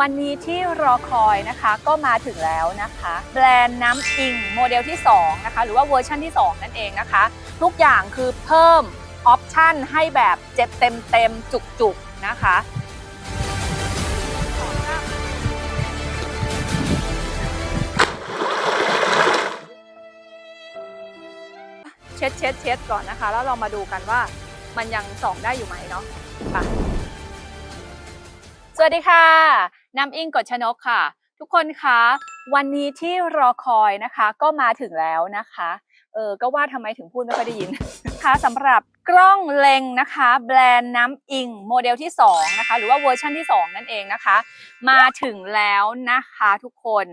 วันนี้ที่รอคอยนะคะก็มาถึงแล้วนะคะแบรนด์น้ำอิงโมเดลที่2นะคะหรือว่าเวอร์ชันที่ 2 นั่นเองนะคะ ทุกอย่างคือเพิ่มออปชันให้แบบเจ็บเต็มเต็มๆจุกๆนะคะเช็ดเช็ดเช็ดก่อนนะคะ แล้วเรามาดูกันว่ามันยังส่องได้อยู่ไหมเนาะไปสวัสดีค่ะ น้ำอิงกฎชนกค่ะ ทุกคนคะวันนี้ที่รอคอยนะคะ ก็มาถึงแล้วนะคะเออก็ว่าทำไมถึงพูดไม่ค่อยได้ยินคะสำหรับกล้องเล็งนะคะ แบรนด์น้ำอิงโมเดลที่2นะคะหรือว่าเวอร์ชันที่ 2 นั่นเองนะคะ มาถึงแล้วนะคะทุกคน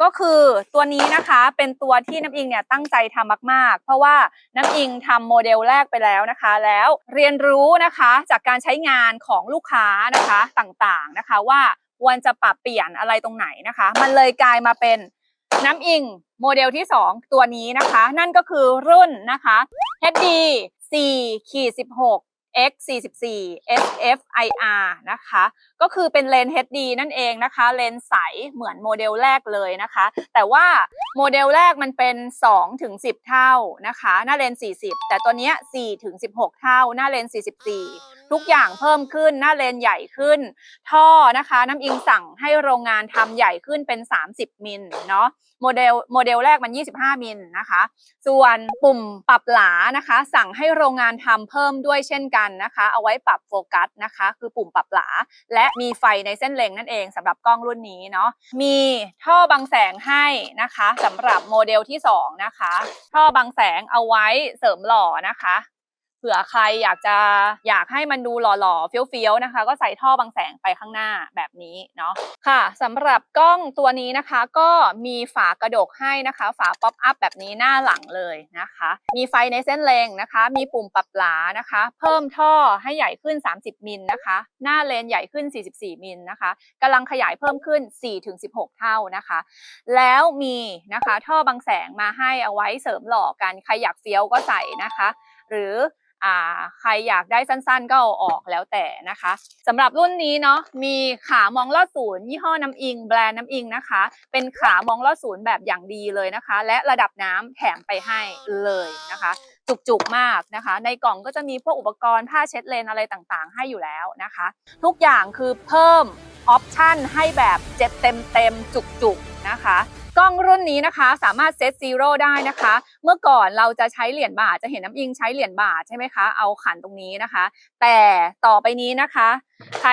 ก็คือตัวนี้นะคะเป็นตัวที่น้ำอิงเนี่ยตั้งใจทำมากๆ เพราะว่าน้ำอิงทำโมเดลแรกไปแล้วนะคะ แล้วเรียนรู้นะคะจากการใช้งานของลูกค้านะคะต่างๆนะคะว่า ควรจะปรับเปลี่ยนอะไรตรงไหนนะคะ มันเลยกลายมาเป็นน้ำอิงโมเดลที่ 2 ตัวนี้นะคะ นั่นก็คือรุ่นนะคะ HD 4ขีด16 X 44 SFIR นะคะ ก็คือเป็นเลนส์ HD นั่นเองนะคะ เลนส์ใสเหมือนโมเดลแรกเลยนะคะ แต่ว่าโมเดลแรกมันเป็น2ถึง10 เท่านะคะ หน้าเลนส์40 แต่ตัวนี้4ถึง16 เท่า หน้าเลนส์44ทุกอย่างเพิ่มขึ้นหน้าเลนส์ใหญ่ขึ้น ท่อนะคะน้ำอิงสั่งให้โรงงานทำใหญ่ขึ้นเป็น 30 มิลเนาะโมเดลโมเดลแรกมัน 25 มิลนะคะ ส่วนปุ่มปรับหลานะคะ สั่งให้โรงงานทำเพิ่มด้วยเช่นกันนะคะ เอาไว้ปรับโฟกัสนะคะ คือปุ่มปรับหลา และมีไฟในเส้นเลงนั่นเองสำหรับกล้องรุ่นนี้เนาะมีท่อบังแสงให้นะคะสำหรับโมเดลที่ 2 นะคะ ท่อบังแสงเอาไว้เสริมหล่อนะคะ ผื่อใครอยากจะอยากให้มันดูหล่อๆเฟี้ยวๆนะคะ ก็ใส่ท่อบังแสงไปข้างหน้าแบบนี้เนาะค่ะสำหรับกล้องตัวนี้นะคะ ก็มีฝากระดกให้นะคะ ฝาป๊อปอัพแบบนี้หน้าหลังเลยนะคะ มีไฟในเส้นเลงนะคะ มีปุ่มปรับหลานะคะ เพิ่มท่อให้ใหญ่ขึ้น 30 มิลนะคะ หน้าเลนใหญ่ขึ้น 44 มิลนะคะกำลังขยายเพิ่มขึ้น 4-16 เท่านะคะ แล้วมีนะคะท่อบังแสงมาให้เอาไว้เสริมหล่อกันใครอยากเฟี้ยวก็ใส่นะคะ หรือ อ่าใครอยากได้สั้นๆ ก็เอาออกแล้วแต่นะคะสำหรับรุ่นนี้เนาะมีขามองลอดศูนย์ยี่ห้อน้ำอิง แบรนด์น้ำอิงนะคะ เป็นขามองลอดศูนย์แบบอย่างดีเลยนะคะ และระดับน้ำแถมไปให้เลยนะคะ จุกๆมากนะคะ ในกล่องก็จะมีพวกอุปกรณ์ผ้าเช็ดเลนอะไรต่างๆ ให้อยู่แล้วนะคะ ทุกอย่างคือเพิ่มออปชันให้แบบเจ็ดเต็มเต็มๆจุกๆนะคะกล้องรุ่นนี้นะคะสามารถเซตซีโร่ได้นะคะ เมื่อก่อนเราจะใช้เหรียญบาทจะเห็นน้ำอิงใช้เหรียญบาทใช่ไหมคะ เอาขันตรงนี้นะคะ แต่ต่อไปนี้นะคะ ใคร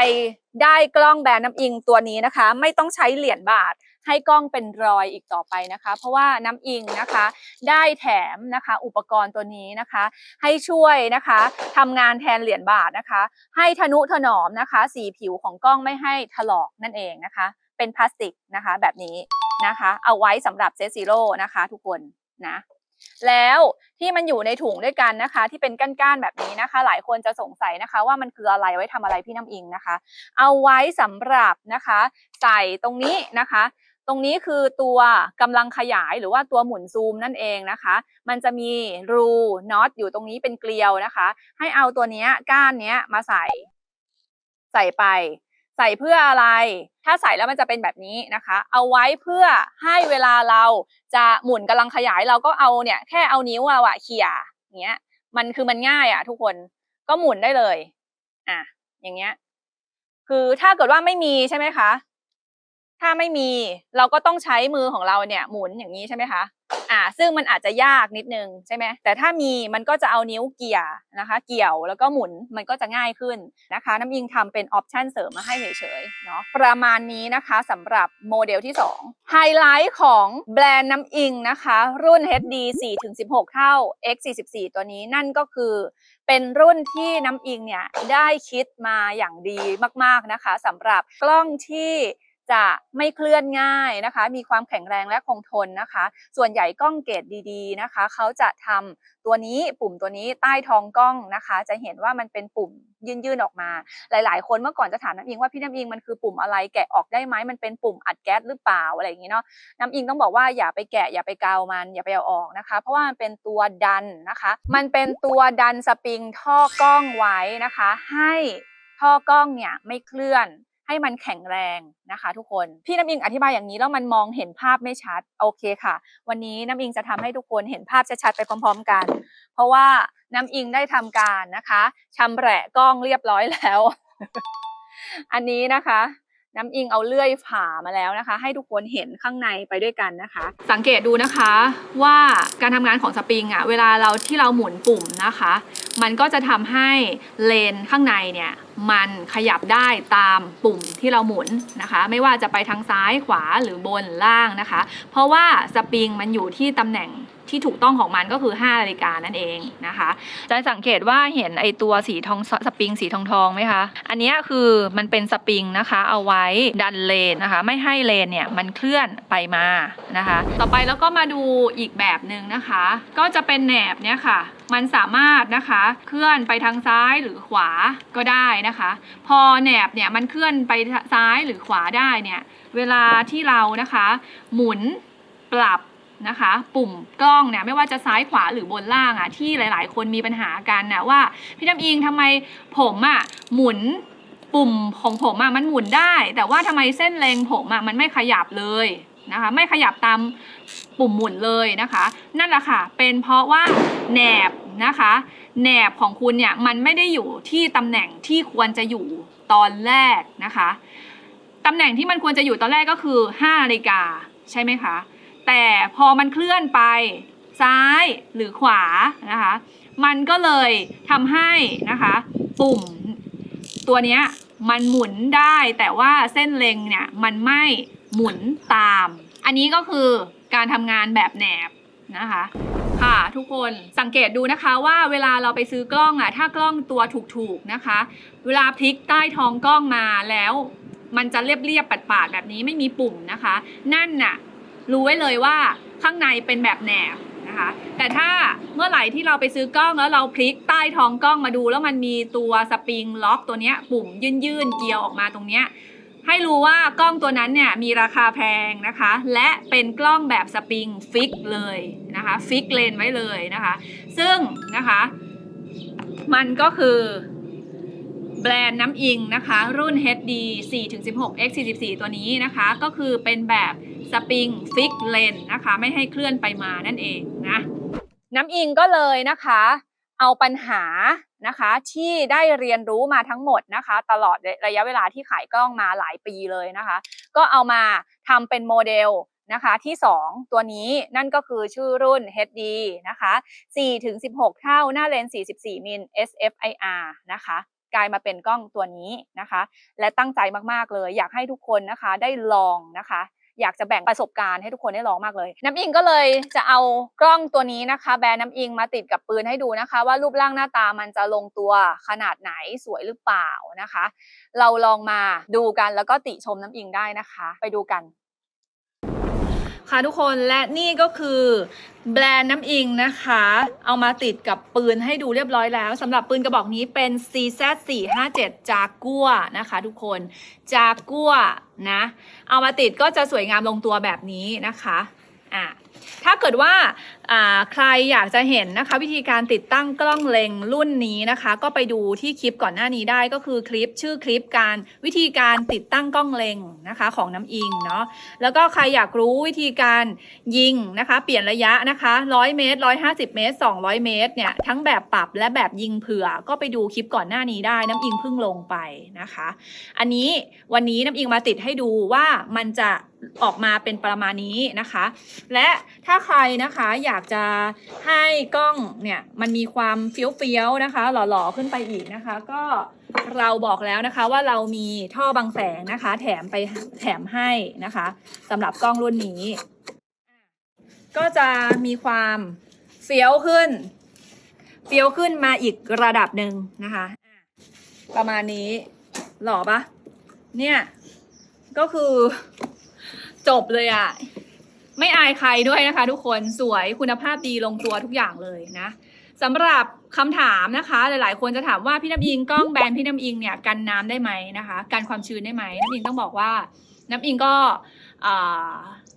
ได้กล้องแบรนด์น้ำอิงตัวนี้นะคะ ไม่ต้องใช้เหรียญบาทให้กล้องเป็นรอยอีกต่อไปนะคะ เพราะว่าน้ำอิงนะคะ ได้แถมนะคะอุปกรณ์ตัวนี้นะคะ ให้ช่วยนะคะทำงานแทนเหรียญบาทนะคะ ให้ทนุถนอมนะคะ สีผิวของกล้องไม่ให้ถลอกนั่นเองนะคะ เป็นพลาสติกนะคะแบบนี้นะคะ เอาไว้สำหรับเซซิโร่นะคะ ทุกคนนะ แล้วที่มันอยู่ในถุงด้วยกันนะคะ ที่เป็นก้านๆแบบนี้นะคะ หลายคนจะสงสัยนะคะ ว่ามันคืออะไรไว้ทำอะไรพี่น้ำอิงนะคะ เอาไว้สำหรับนะคะ ใส่ตรงนี้นะคะ ตรงนี้คือตัวกำลังขยายหรือว่าตัวหมุนซูมนั่นเองนะคะ มันจะมีรูน็อตอยู่ตรงนี้เป็นเกลียวนะคะ ให้เอาตัวนี้ก้านเนี้ยมาใส่ ใส่ไป ส่เพื่ออะไร ถ้าใส่แล้วมันจะเป็นแบบนี้นะคะ เอาไว้เพื่อให้เวลาเราจะหมุนกำลังขยายเราก็เอาเนี่ยแค่เอานิ้วเราอะเขี่ยอย่างเงี้ย มันคือมันง่ายอะทุกคนก็หมุนได้เลย อะ อย่างเงี้ย คือถ้าเกิดว่าไม่มีใช่ไหมคะ ถ้าไม่มีเราก็ต้องใช้มือของเราเนี่ยหมุนอย่างนี้ใช่ไหมคะอ่าซึ่งมันอาจจะยากนิดนึงใช่ไหมแต่ถ้ามีมันก็จะเอานิ้วเกี่ยนะคะ เกี่ยวแล้วก็หมุนมันก็จะง่ายขึ้นนะคะ น้ำอิงทำเป็นออปชันเสริมมาให้เฉยๆเนาะประมาณนี้นะคะสำหรับโมเดลที่2ไฮไลท์ของแบรนด์น้ำอิงนะคะ รุ่น HD 4-16 เท่า X 44 ตัวนี้นั่นก็คือเป็นรุ่นที่น้ำอิงเนี่ยได้คิดมาอย่างดีมากๆนะคะสำหรับกล้องที่ จะไม่เคลื่อนง่ายนะคะ มีความแข็งแรงและคงทนนะคะ ส่วนใหญ่กล้องเกรดดีๆนะคะ เขาจะทำตัวนี้ปุ่มตัวนี้ใต้ท้องกล้องนะคะ จะเห็นว่ามันเป็นปุ่มยื่นๆออกมา หลาย ๆ คนเมื่อก่อนจะถามน้ำอิงว่าพี่น้ำอิงมันคือปุ่มอะไรแกะออกได้ไหมมันเป็นปุ่มอัดแก๊สหรือเปล่าอะไรอย่างนี้เนาะน้ำอิงต้องบอกว่าอย่าไปแกะอย่าไปกาวมันอย่าไปเอาออกนะคะ เพราะว่ามันเป็นตัวดันนะคะ มันเป็นตัวดันสปริงท่อกล้องไว้นะคะ ให้ท่อกล้องเนี่ยไม่เคลื่อน ให้มันแข็งแรงนะคะ ทุกคน พี่น้ำอิงอธิบายอย่างนี้แล้วมันมองเห็นภาพไม่ชัดโอเคค่ะ วันนี้น้ำอิงจะทำให้ทุกคนเห็นภาพชัดๆไปพร้อม ๆ กัน เพราะว่าน้ำอิงได้ทำการนะคะชำแหละกล้องเรียบร้อยแล้ว อันนี้นะคะน้ำอิงเอาเลื่อยผ่ามาแล้วนะคะ ให้ทุกคนเห็นข้างในไปด้วยกันนะคะ สังเกตดูนะคะว่าการทำงานของสปริงอะเวลาเราที่เราหมุนปุ่มนะคะ มันก็จะทำให้เลนข้างในเนี่ย มันขยับได้ตามปุ่มที่เราหมุนนะคะ ไม่ว่าจะไปทางซ้ายขวาหรือบนล่างนะคะ เพราะว่าสปริงมันอยู่ที่ตำแหน่งที่ถูกต้องของมันก็คือ5นาฬิกานั่นเองนะคะจะสังเกตว่าเห็นไอตัวสีทองสปริงสีทองทองไหมคะ อันนี้คือมันเป็นสปริงนะคะ เอาไว้ดันเลนนะคะ ไม่ให้เลนเนี่ยมันเคลื่อนไปมานะคะ ต่อไปแล้วก็มาดูอีกแบบหนึ่งนะคะ ก็จะเป็นแหนบเนี่ยค่ะ มันสามารถนะคะเคลื่อนไปทางซ้ายหรือขวาก็ได้นะคะ พอแหนบเนี่ยมันเคลื่อนไปซ้ายหรือขวาได้เนี่ยเวลาที่เรานะคะ หมุนปรับนะคะ ปุ่มกล้องเนี่ยไม่ว่าจะซ้ายขวาหรือบนล่างอะที่หลาย ๆ คนมีปัญหากันนะว่าพี่น้ำอิงทำไมผมอะหมุนปุ่มของผมอะมันหมุนได้ แต่ว่าทำไมเส้นเลงผมอะมันไม่ขยับเลย นะคะไม่ขยับตามปุ่มหมุนเลยนะคะ นั่นแหละค่ะ เป็นเพราะว่าแหนบนะคะแหนบของคุณเนี่ยมันไม่ได้อยู่ที่ตำแหน่งที่ควรจะอยู่ตอนแรกนะคะตำแหน่งที่มันควรจะอยู่ตอนแรกก็คือ5นาฬิกาใช่ไหมคะ แต่พอมันเคลื่อนไปซ้ายหรือขวานะคะ มันก็เลยทำให้นะคะ ปุ่มตัวเนี้ยมันหมุนได้แต่ว่าเส้นเล็งเนี่ยมันไม่ หมุนตาม อันนี้ก็คือการทำงานแบบแหนบนะคะ ค่ะทุกคนสังเกตดูนะคะว่าเวลาเราไปซื้อกล้องอะถ้ากล้องตัวถูกๆนะคะ เวลาพลิกใต้ท้องกล้องมาแล้วมันจะเรียบๆปาดๆแบบนี้ไม่มีปุ่มนะคะ นั่นน่ะรู้ไว้เลยว่าข้างในเป็นแบบแหนบนะคะแต่ถ้าเมื่อไหร่ที่เราไปซื้อกล้องแล้วเราพลิกใต้ท้องกล้องมาดู แล้วมันมีตัวสปริงล็อกตัวเนี้ยปุ่มยื่นๆเกียวออกมาตรงเนี้ย ให้รู้ว่ากล้องตัวนั้นเนี่ยมีราคาแพงนะคะ และเป็นกล้องแบบสปริงฟิกเลยนะคะฟิกเลนไว้เลยนะคะ ซึ่งนะคะมันก็คือแบรนด์น้ำอิงนะคะ รุ่น HD 4-16 X 44ตัวนี้นะคะ ก็คือเป็นแบบสปริงฟิกเลนนะคะ ไม่ให้เคลื่อนไปมานั่นเองนะ น้ำอิงก็เลยนะคะ เอาปัญหานะคะที่ได้เรียนรู้มาทั้งหมดนะคะ ตลอดระยะเวลาที่ขายกล้องมาหลายปีเลยนะคะ ก็เอามาทำเป็นโมเดลนะคะที่ 2 ตัวนี้นั่นก็คือชื่อรุ่น HD นะคะ4-16 เท่าหน้าเลนส์44 มิล SFIR นะคะกลายมาเป็นกล้องตัวนี้นะคะ และตั้งใจมากๆเลย อยากให้ทุกคนนะคะได้ลองนะคะ อยากจะแบ่งประสบการณ์ให้ทุกคนได้ลองมากเลย น้ำอิงก็เลยจะเอากล้องตัวนี้นะคะ แบรนด์น้ำอิงมาติดกับปืนให้ดูนะคะ ว่ารูปร่างหน้าตามันจะลงตัวขนาดไหนสวยหรือเปล่านะคะ เราลองมาดูกันแล้วก็ติชมน้ำอิงได้นะคะ ไปดูกัน ค่ะทุกคนและนี่ก็คือแบรนด์น้ำอิงนะคะ เอามาติดกับปืนให้ดูเรียบร้อยแล้วสำหรับปืนกระบอกนี้เป็น CZ457 จากกัวนะคะ ทุกคนจากัวนะ เอามาติดก็จะสวยงามลงตัวแบบนี้นะคะอะ ถ้าเกิดว่าใครอยากจะเห็นนะคะ วิธีการติดตั้งกล้องเล็งรุ่นนี้นะคะ ก็ไปดูที่คลิปก่อนหน้านี้ได้ก็คือคลิปชื่อคลิปการวิธีการติดตั้งกล้องเล็งนะคะของน้ำอิงเนาะแล้วก็ใครอยากรู้วิธีการยิงนะคะ เปลี่ยนระยะนะคะ100เมตร150เมตร200เมตรเนี่ยทั้งแบบปรับและแบบยิงเผื่อ ก็ไปดูคลิปก่อนหน้านี้ได้น้ำอิงเพิ่งลงไปนะคะ อันนี้วันนี้น้ำอิงมาติดให้ดูว่ามันจะ ออกมาเป็นประมาณนี้นะคะ และถ้าใครนะคะอยากจะให้กล้องเนี่ยมันมีความเฟี้ยวๆนะคะ หล่อๆขึ้นไปอีกนะคะ ก็เราบอกแล้วนะคะว่าเรามีท่อบังแสงนะคะ แถมไปแถมให้นะคะสำหรับกล้องรุ่นนี้ ก็จะมีความเฟี้ยวขึ้น เฟี้ยวขึ้นมาอีกระดับหนึ่งนะคะอะประมาณนี้หล่อปะเนี่ยก็คือ จบเลยอะไม่อายใครด้วยนะคะ ทุกคนสวยคุณภาพดีลงตัวทุกอย่างเลยนะสำหรับคำถามนะคะ หลายๆ คนจะถามว่าพี่น้ำอิงกล้องแบรนด์พี่น้ำอิงเนี่ยกันน้ำได้ไหมนะคะกันความชื้นได้ไหมน้ำอิงต้องบอกว่าน้ำอิงก็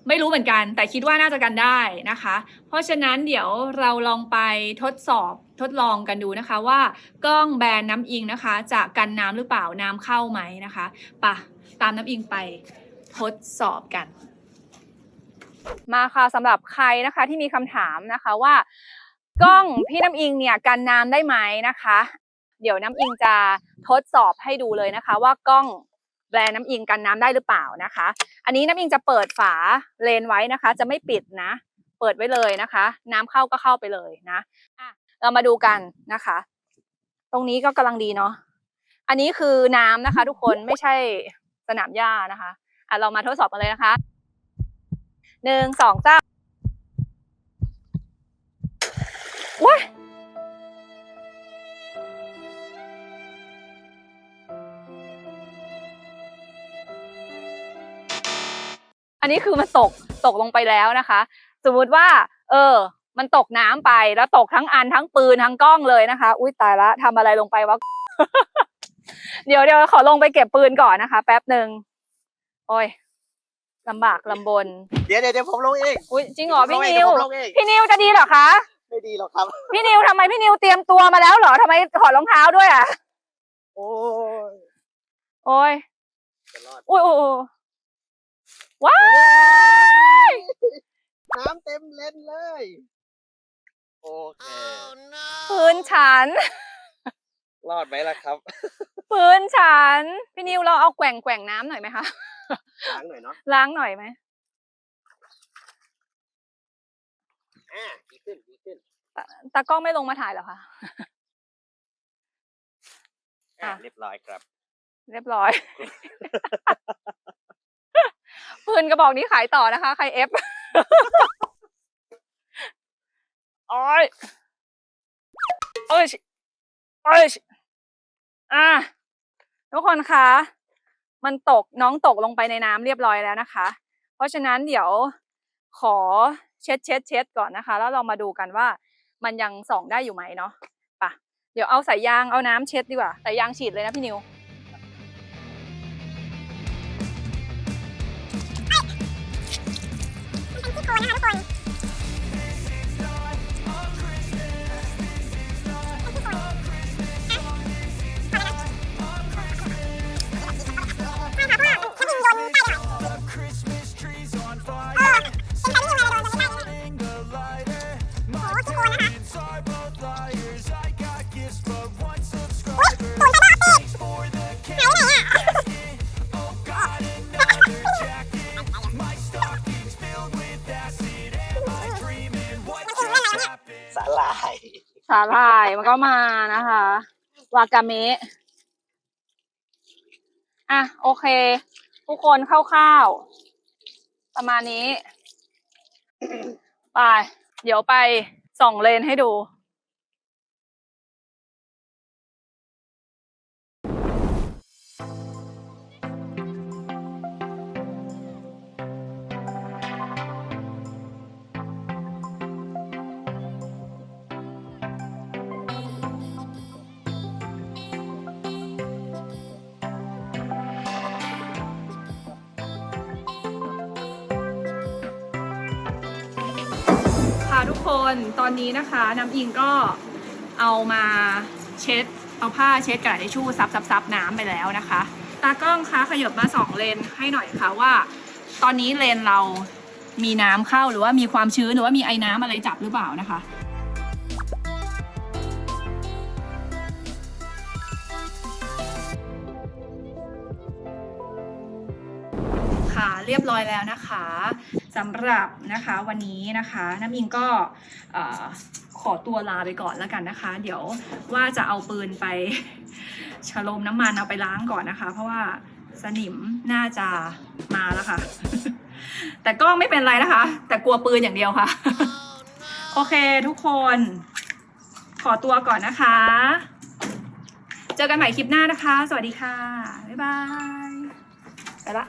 ไม่รู้เหมือนกัน แต่คิดว่าน่าจะกันได้นะคะ เพราะฉะนั้นเดี๋ยวเราลองไปทดสอบทดลองกันดูนะคะว่ากล้องแบรนด์น้ำอิงนะคะ จะกันน้ำหรือเปล่าน้ำเข้าไหมนะคะปะตามน้ำอิงไป ทดสอบกัน มาค่ะสำหรับใครนะคะที่มีคำถามนะคะว่ากล้องพี่น้ำอิงเนี่ยกันน้ำได้ไหมนะคะ เดี๋ยวน้ำอิงจะทดสอบให้ดูเลยนะคะ ว่ากล้องแบรนด์น้ำอิงกันน้ำได้หรือเปล่านะคะ อันนี้น้ำอิงจะเปิดฝาเลนไว้นะคะ จะไม่ปิดนะ เปิดไว้เลยนะคะ น้ำเข้าก็เข้าไปเลยนะอะเรามาดูกันนะคะ ตรงนี้ก็กำลังดีเนาะอันนี้คือน้ำนะคะ ทุกคนไม่ใช่สนามหญ้านะคะ อะเรามาทดสอบกันเลยนะคะหนึ่งสองสามว้ายอันนี้คือมันตกตกลงไปแล้วนะคะ สมมติว่า เออ มันตกน้ำไปแล้วตกทั้งอันทั้งปืนทั้งกล้องเลยนะคะ อุ้ยตายละทำอะไรลงไปวะเดี๋ยวเดี๋ยวขอลงไปเก็บปืนก่อนนะคะ แป๊บหนึ่ง โอ้ยลำบากลำบน เดี๋ยวเดี๋ยวเดี๋ยวผมลงเองอุ้ยจริงเหรอพี่ผมลงเองนิว ผมลงเองพี่นิวจะดีเหรอคะ ไม่ดีหรอกครับ พี่นิวทำไมพี่นิวเตรียมตัวมาแล้วเหรอทำไมถอดรองเท้าด้วยอะ โอ้ยโอ้ยจะรอดอุ้ยโอ้ยโอ้ยว้ายน้ำเต็มเลนเลย โอเค พื้นฉัน รอดไหมล่ะครับ พื้นฉัน พี่นิวเราเอาแกว่งแกว่งน้ำหน่อยไหมคะ ล้างหน่อยเนาะล้างหน่อยไหมอ่าดีขึ้นดีขึ้นตากล้องไม่ลงมาถ่ายเหรอคะ อ่าอะเรียบร้อยครับ เรียบร้อย ปืนกระบอกนี้ขายต่อนะคะ ใครเอฟ โอ้ยโอ้ยโอ้ยอะทุกคนคะ มันตกน้องตกลงไปในน้ำเรียบร้อยแล้วนะคะ เพราะฉะนั้นเดี๋ยวขอเช็ดเช็ดเช็ดก่อนนะคะ แล้วเรามาดูกันว่ามันยังส่องได้อยู่ไหมเนาะไปะเดี๋ยวเอาสายยางเอาน้ำเช็ดดีกว่าสายยางฉีดเลยนะพี่นิวสาหร่ายมันก็มานะคะ วากาเมะอะโอเค ทุกคนคร่าวๆประมาณนี้ ไป เดี๋ยวไปส่องเลนให้ดู คนตอนนี้นะคะน้ำอิงก็เอามาเช็ดเอาผ้าเช็ดกระดาษทิชชู่ซับซับซับน้ำไปแล้วนะคะ ตากล้องคะขยบมาสองเลนให้หน่อยค่ะว่า ตอนนี้เลนเรามีน้ำเข้าหรือว่ามีความชื้นหรือว่ามีไอ้น้ำอะไรจับหรือเปล่านะคะค่ะเรียบร้อยแล้วนะคะ สำหรับนะคะวันนี้นะคะน้ำอิงก็ขอตัวลาไปก่อนแล้วกันนะคะ เดี๋ยวว่าจะเอาปืนไปฉโลมน้ำมันเอาไปล้างก่อนนะคะ เพราะว่าสนิมน่าจะมาแล้วค่ะ แต่ก็ไม่เป็นไรนะคะ แต่กลัวปืนอย่างเดียวค่ะ โอเคทุกคน ขอตัวก่อนนะคะ เจอกันใหม่คลิปหน้านะคะ สวัสดีค่ะ บ๊ายบาย ไปละ